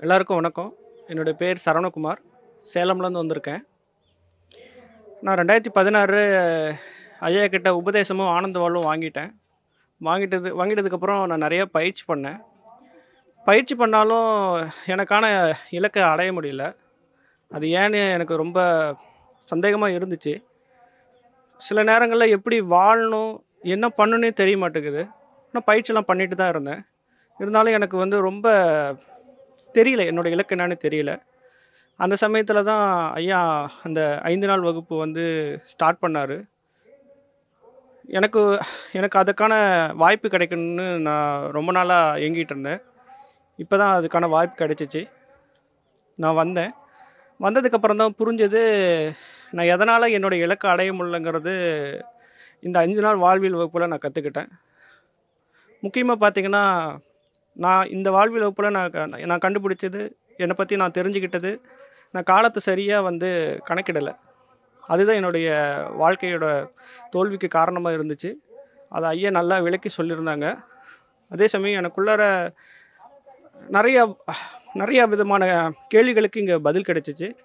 எல்லாருக்கும் வணக்கம். என்னுடைய பேர் சரவணகுமார். சேலம்லேருந்து வந்திருக்கேன். நான் ரெண்டாயிரத்தி பதினாறு ஐயா கிட்ட உபதேசமும் ஆனந்த வாங்கிட்டேன். வாங்கிட்டது வாங்கிட்டதுக்கப்புறம் நான் நிறைய பயிற்சி பண்ணேன். பயிற்சி பண்ணாலும் எனக்கான இலக்கை அடைய முடியல. அது ஏன்னு எனக்கு ரொம்ப சந்தேகமாக இருந்துச்சு. சில நேரங்களில் எப்படி வாழணும் என்ன பண்ணணுன்னே தெரிய மாட்டேங்குது. ஆனால் பயிற்சிலாம் பண்ணிட்டு தான் இருந்தேன். இருந்தாலும் எனக்கு வந்து ரொம்ப தெரியல என்னோட இலக்கு என்னன்னு தெரியல. அந்த சமயத்தில் தான் ஐயா அந்த ஐந்து நாள் வகுப்பு வந்து ஸ்டார்ட் பண்ணார். எனக்கு எனக்கு அதுக்கான வாய்ப்பு கிடைக்கணும்னு நான் ரொம்ப நாளாக ஏங்கிட்டு இருந்தேன். இப்போ தான் அதுக்கான வாய்ப்பு கிடைச்சிச்சு. நான் வந்தேன். வந்ததுக்கப்புறம் தான் புரிஞ்சது நான் எதனால் என்னுடைய இலக்கை அடைய முடியலங்கிறது இந்த அஞ்சு நாள் வாழ்வியல் வகுப்பில் நான் கற்றுக்கிட்டேன் முக்கியமாக பார்த்தீங்கன்னா நான் இந்த வாழ்வியல் வகுப்பில் நான் க- நான் கண்டுபிடிச்சது என்னை பற்றி நான் தெரிஞ்சுக்கிட்டது நான் காலத்தை சரியாக வந்து கணக்கிடலை. அதுதான் என்னுடைய வாழ்க்கையோட தோல்விக்கு காரணமாக இருந்துச்சு. அதை ஐயா நல்லா விளக்கி சொல்லியிருந்தாங்க. அதே சமயம் எனக்குள்ளார நிறையா நிறையா விதமான கேள்விகளுக்கு இங்கே பதில் கிடைச்சிச்சு.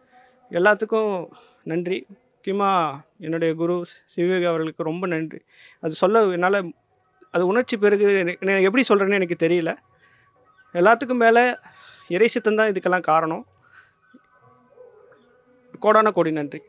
எல்லாத்துக்கும் நன்றி. முக்கியமாக என்னுடைய குரு சிவயோகி அவர்களுக்கு ரொம்ப நன்றி. அது சொல்ல என்னால் அது உணர்ச்சி பெருகு நான் எப்படி சொல்கிறேன்னு எனக்கு தெரியல. எல்லாத்துக்கும் மேலே இறை சித்தம் தான் இதுக்கெல்லாம் காரணம். கோடான கோடி நன்றி.